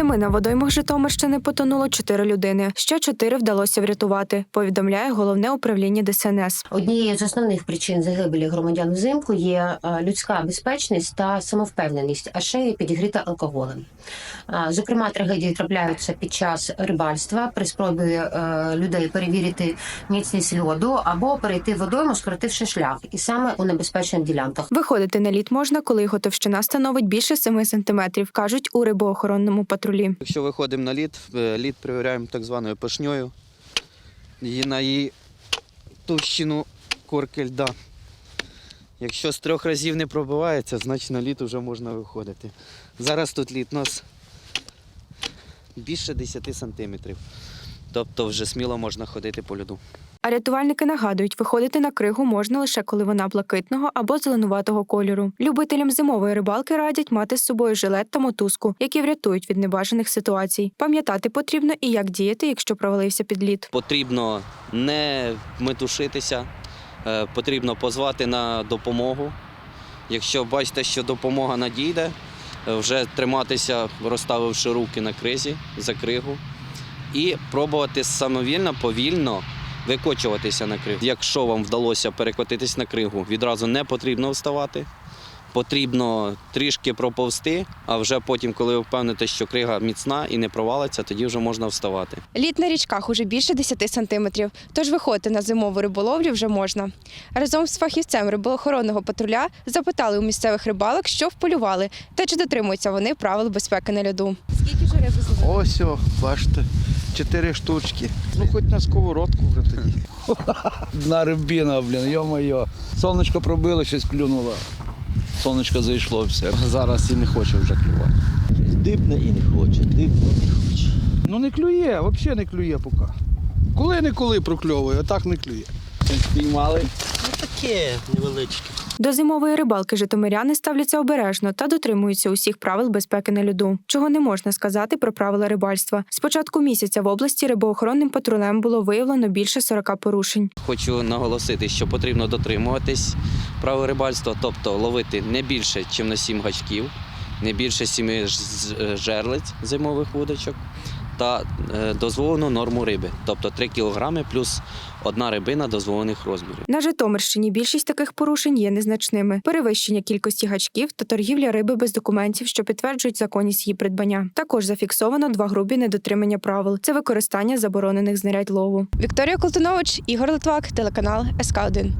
Зими на водоймах Житомирщини потонуло чотири людини. Ще чотири вдалося врятувати. Повідомляє головне управління ДСНС. Однією з основних причин загибелі громадян взимку є е, людська безпечність та самовпевненість, а ще є підігріта алкоголем. Зокрема, трагедії трапляються під час рибальства при спробі е, людей перевірити міцність льоду або перейти водойму, скоротивши шлях, і саме у небезпечних ділянках. Виходити на лід можна, коли його товщина становить більше 7 сантиметрів, кажуть у рибоохоронному патрулі. Якщо виходимо на лід, е, лід перевіряємо так званою пашньою. Її на її товщину корки льда. Якщо з трьох разів не пробивається, значить на лід вже можна виходити. Зараз тут лід у нас більше 10 сантиметрів. Тобто вже сміло можна ходити по льоду. А рятувальники нагадують, виходити на кригу можна лише коли вона блакитного або зеленуватого кольору. Любителям зимової рибалки радять мати з собою жилет та мотузку, які врятують від небажаних ситуацій. Пам'ятати потрібно і як діяти, якщо провалився під лід. Потрібно не метушитися, е, потрібно позвати на допомогу. Якщо бачите, що допомога надійде, е, вже триматися, розставивши руки на кризі за кригу, і пробувати самовільно, повільно викочуватися на кригу. Якщо вам вдалося перекотитись на кригу, відразу не потрібно вставати. Потрібно трішки проповзти, а вже потім, коли ви впевните, що крига міцна і не провалиться, тоді вже можна вставати. Лід на річках уже більше 10 сантиметрів, тож виходити на зимову риболовлю вже можна. Разом з фахівцем рибоохоронного патруля запитали у місцевих рибалок, що вполювали та чи дотримуються вони правил безпеки на льоду. Скільки вже риби зловили? Ось, о, бачите, чотири штучки. Ну, хоч на сковородку вже тоді. Одна рибіна, блін, йо-моє. Сонечко пробило, щось клюнуло. Сонечко зайшло все. Зараз і не хоче вже клювати. Дибне і не хоче, дибне не хоче. Ну не клює, взагалі не клює поки. Коли не коли прокльовує, а так не клює. Спіймали. Ну таке невеличке. До зимової рибалки житомиряни ставляться обережно та дотримуються усіх правил безпеки на льоду. Чого не можна сказати про правила рибальства. З початку місяця в області рибоохоронним патрулем було виявлено більше 40 порушень. Хочу наголосити, що потрібно дотримуватись правил рибальства, тобто ловити не більше, ніж на 7 гачків, не більше 7 жерлиць зимових вудочок та е, дозволену норму риби, тобто 3 кг плюс одна рибина дозволених розмірів. На Житомирщині більшість таких порушень є незначними: перевищення кількості гачків та торгівля риби без документів, що підтверджують законність її придбання. Також зафіксовано два грубі недотримання правил: це використання заборонених знарядь лову. Вікторія Колтунович, Ігор Литвак, телеканал СК 1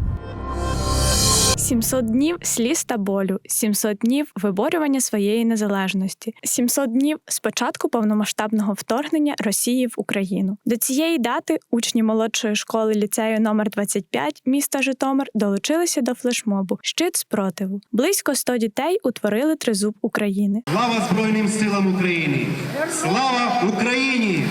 700 днів сліз та болю, 700 днів виборювання своєї незалежності, 700 днів з початку повномасштабного вторгнення Росії в Україну. До цієї дати учні молодшої школи ліцею номер 25 міста Житомир долучилися до флешмобу Щит спротиву. Близько 100 дітей утворили тризуб України. Слава Збройним силам України! Слава Україні!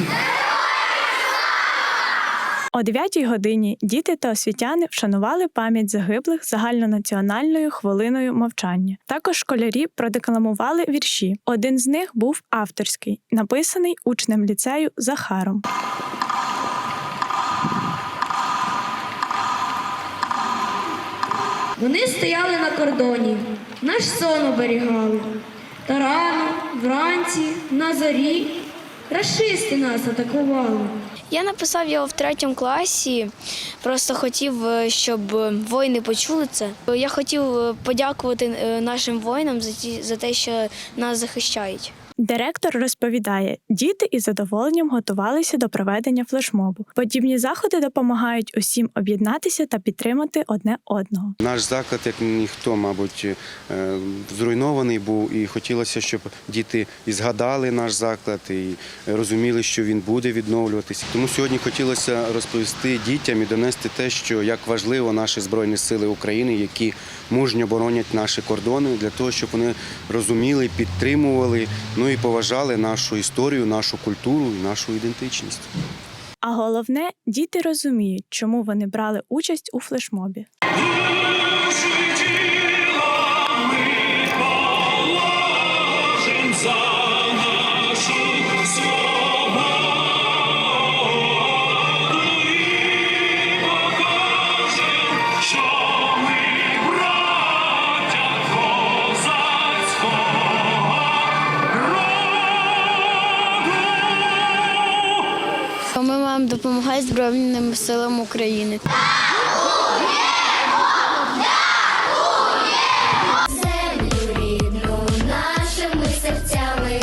О 9 годині діти та освітяни вшанували пам'ять загиблих загальнонаціональною хвилиною мовчання. Також школярі продекламували вірші. Один з них був авторський, написаний учнем ліцею Захаром. Вони стояли на кордоні, наш сон оберігали. Та рано, вранці, на зорі, рашисти нас атакували. Я написав його в третьому класі. Просто хотів, е, щоб воїни почули це. Я хотів е, подякувати е, нашим воїнам за ті за те, що нас захищають. Директор розповідає, діти із задоволенням готувалися до проведення флешмобу. Подібні заходи допомагають усім об'єднатися та підтримати одне одного. Наш заклад, як ніхто, мабуть, е, зруйнований був, і хотілося, щоб діти і згадали наш заклад і розуміли, що він буде відновлюватися. Тому сьогодні хотілося розповісти дітям і донести те, що як важливо наші збройні сили України, які мужньо боронять наші кордони, для того, щоб вони розуміли, підтримували, ну і поважали нашу історію, нашу культуру і нашу ідентичність. А головне, діти розуміють, чому вони брали участь у флешмобі. Допомагають Збройним силам України. Землю рідну нашими серцями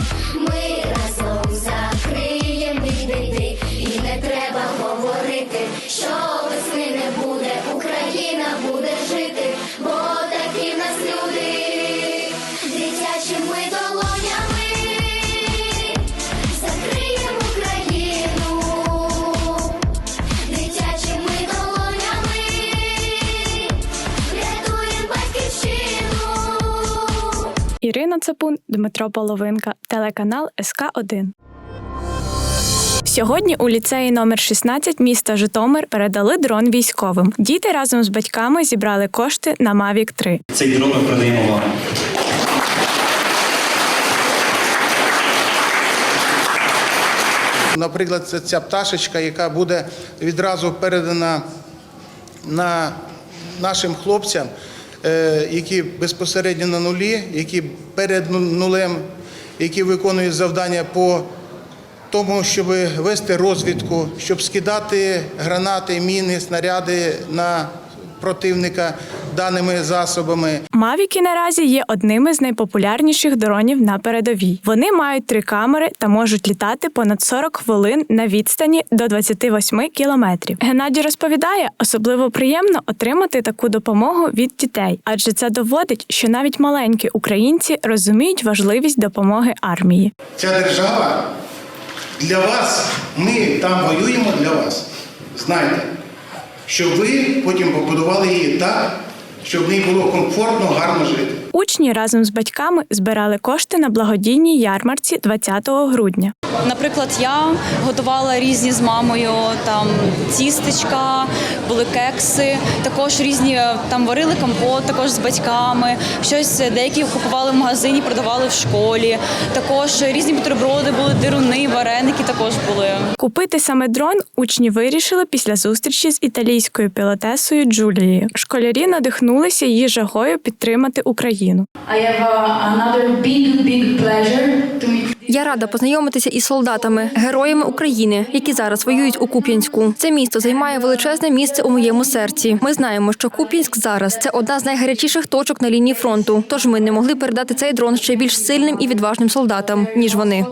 Ірина Цапун, Дмитро Половинка, телеканал СК 1 Сьогодні у ліцеї номер 16 міста Житомир передали дрон військовим. Діти разом з батьками зібрали кошти на Mavic 3. Цей дрон ми передаємо вам. Наприклад, це ця пташечка, яка буде відразу передана на нашим хлопцям, які безпосередньо на нулі, які перед ну- нулем, які виконують завдання по тому, щоб вести розвідку, щоб скидати гранати, міни, снаряди на противника даними засобами. Мавіки наразі є одними з найпопулярніших дронів на передовій. Вони мають три камери та можуть літати понад 40 хвилин на відстані до 28 кілометрів. Геннадій розповідає, особливо приємно отримати таку допомогу від дітей, адже це доводить, що навіть маленькі українці розуміють важливість допомоги армії. Ця держава для вас, ми там воюємо для вас. Знайте, щоб ви потім побудували її так, щоб в ній було комфортно, гарно жити. Учні разом з батьками збирали кошти на благодійній ярмарці 20 грудня. Наприклад, я готувала різні з мамою там тістечка, були кекси, також різні е, там варили компот, також з батьками. Щось деякі купували в магазині, продавали в школі. Також різні бутерброди були, дируни, вареники також були. Купити саме дрон учні вирішили після зустрічі з італійською пілотесою Джулією. Школярі надихнулися її жагою підтримати Україну. I have uh, another big, big pleasure to meet Я рада познайомитися із солдатами, героями України, які зараз воюють у Куп'янську. Це місто займає величезне місце у моєму серці. Ми знаємо, що Куп'янськ зараз це одна з найгарячіших точок на лінії фронту. Тож ми не могли передати цей дрон ще більш сильним і відважним солдатам, ніж вони.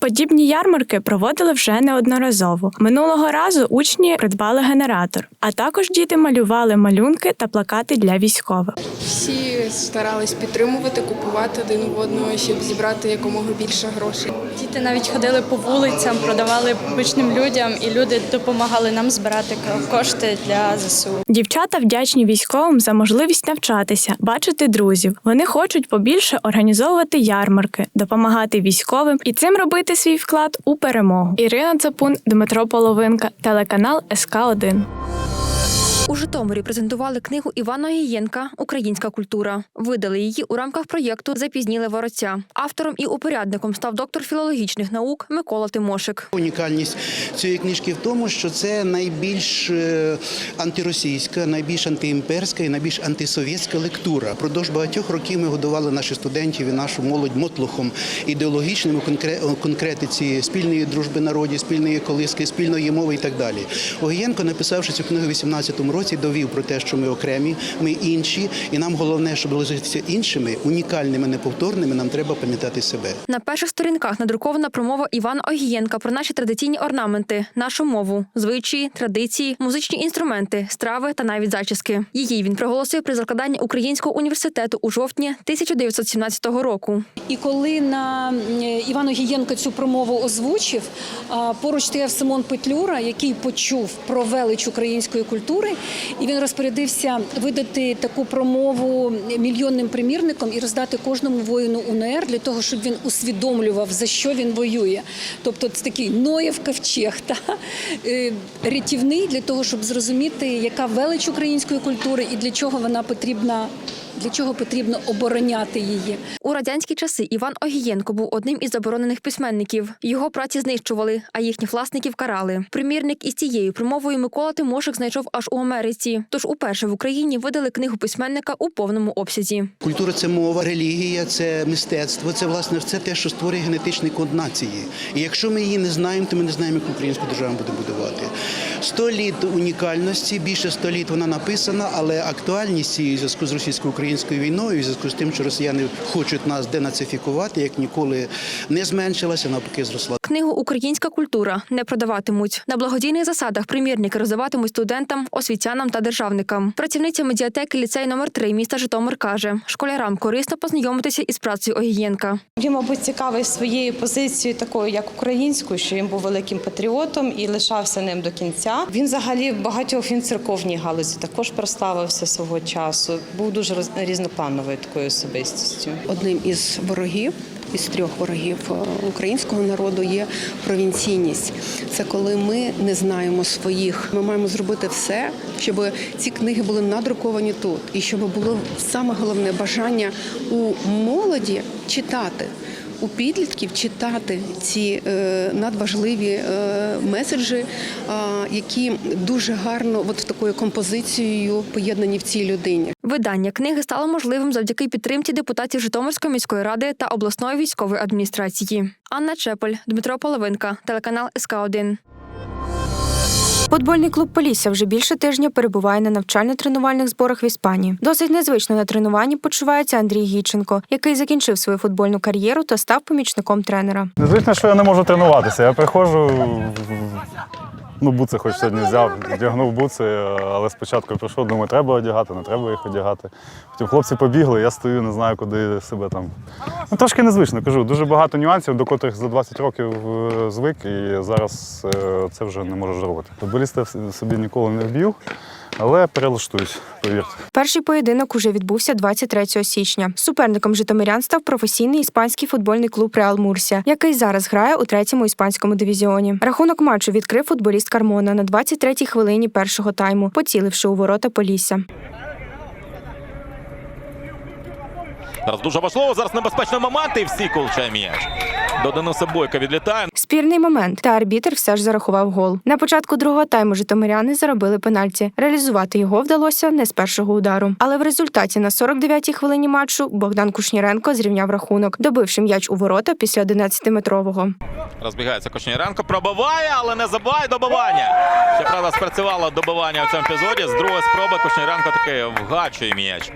Подібні ярмарки проводили вже неодноразово. Минулого разу учні придбали генератор, а також діти малювали малюнки та плакати для військових. Всі старались підтримувати, купувати один в одного, щоб зібрати якомога більше грошей. Діти навіть ходили по вулицям, продавали обичним людям, і люди допомагали нам збирати кошти для ЗСУ. Дівчата вдячні військовим за можливість навчатися, бачити друзів. Вони хочуть побільше організовувати ярмарки, допомагати військовим і цим робити свій вклад у перемогу. Ірина Цапун, Дмитро Половинка, телеканал СК 1 У Житомирі презентували книгу Івана Гієнка Українська культура. Видали її у рамках проєкту Запізніли воротця. Автором і упорядником став доктор філологічних наук Микола Тимошик. Унікальність цієї книжки в тому, що це найбільш е, антиросійська, найбільш антиімперська і найбільш антисовєтська лектура. Продовж багатьох років ми годували наших студентів і нашу молодь мотлухом ідеологічним конкретиці спільної дружби народів, спільної колиски, спільної мови і так далі. Огієнко, написавши цю книгу у 18-му році, довів про те, що ми окремі, ми інші, і нам головне, щоб лишитися іншими, унікальними, неповторними. Нам треба пам'ятати себе. На перших сторінках надрукована промова Івана Огієнка про наші традиційні орнаменти, нашу мову, звичаї, традиції, музичні інструменти, страви та навіть зачіски. Її він проголосив при закладанні Українського університету у жовтні 1917 року. І коли на Івану Гієнка цю промову озвучив, поруч стояв Симон Петлюра, який почув про велич української культури, і він розпорядився видати таку промову мільйонним примірникам і роздати кожному воїну УНР для того, щоб він усвідомлював за що він воює. Тобто це такий Ноєв ковчег, та е, рятівний для того, щоб зрозуміти, яка велич української культури і для чого вона потрібна для чого потрібно обороняти її. У радянські часи Іван Огієнко був одним із заборонених письменників. Його праці знищували, а їхніх власників карали. Примірник із цією промовою Микола Тимошик знайшов аж у Америці. Тож уперше в Україні видали книгу письменника у повному обсязі. Культура це мова, релігія, це мистецтво, це власне все те, що створює генетичний код нації. І якщо ми її не знаємо, то ми не знаємо, як українську державу буде будувати. Сто літ унікальності, більше ста літ вона написана, але актуальність її в зв'язку з російсько-українською війною, в зв'язку з тим, що росіяни хочуть нас денацифікувати, як ніколи не зменшилася, навпаки, зросла. Книгу Українська культура не продаватимуть. На благодійних засадах примірники роздаватимуть студентам, освітянам та державникам. Працівниця медіатеки ліцей номер 3 міста Житомир каже, школярам корисно познайомитися із працею Огієнка. Він, мабуть, цікавий своєю позицією, такою як українською, що він був великим патріотом і лишався ним до кінця. Він взагалі в багатьох він церковній галузі також прославився свого часу. Був дуже різноплановою такою особистістю. Одним із ворогів. Із трьох ворогів е, українського народу є провінційність. Це коли ми не знаємо своїх. Ми маємо зробити все, щоб ці книги були надруковані тут, і щоб було саме головне бажання у молоді читати. У підлітків читати ці е, надважливі е, меседжі, е, які дуже гарно, от такою композицією поєднані в цій людині. Видання книги стало можливим завдяки підтримці депутатів Житомирської міської ради та обласної військової адміністрації. Анна Чеполь, Дмитро Половинка, телеканал СК 1 Футбольний клуб Полісся вже більше тижня перебуває на навчально-тренувальних зборах в Іспанії. Досить незвично на тренуванні почувається Андрій Гіченко, який закінчив свою футбольну кар'єру та став помічником тренера. Незвично, що я не можу тренуватися. Я приходжу, ну, буци хоч сьогодні взяв, вдягнув буци, але спочатку прийшов, думаю, треба одягати, не треба їх одягати. Потім хлопці побігли, я стою, не знаю, куди себе там. Ну, трошки незвично, кажу. Дуже багато нюансів, до котрих за 20 років е, звик, і зараз е, це вже не можеш робити. Футболіста собі ніколи не вб'ю, але перелаштуюсь, повірте. Перший поєдинок уже відбувся 23 січня. Суперником житомирян став професійний іспанський футбольний клуб Реал Мурсія, який зараз грає у третьому іспанському дивізіоні. Рахунок матчу відкрив футболіст Кармона на 23-й хвилині першого тайму, поціливши у ворота Полісся. Зараз дуже важливо, зараз небезпечний момент і всі колчає м'яч. До Дениса Бойка відлітає. Спірний момент, та арбітр все ж зарахував гол. На початку другого тайму житомиряни заробили пенальті. Реалізувати його вдалося не з першого удару. Але в результаті на 49-й хвилині матчу Богдан Кушніренко зрівняв рахунок, добивши м'яч у ворота після 11-метрового. Розбігається Кошніренко, пробиває, але не забиває добивання. Щоправда, спрацювало добивання в цьому епізоді. З другої спроби Кошніренко таки вгачує м'яч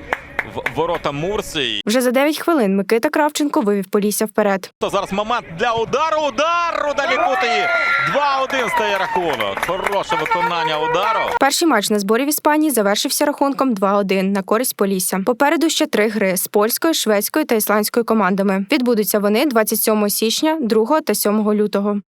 в ворота Мурсії. Вже за 9 хвилин Микита Кравченко вивів Полісся вперед. То зараз момент для удару. Удар! Удалі Кутиї. 2-1 стає рахунок. Хороше виконання удару. Перший матч на зборі в Іспанії завершився рахунком 2-1 на користь Полісся. Попереду ще три гри з польською, шведською та ісландською командами. Відбудуться вони 27 січня, 2 та 7 лютого.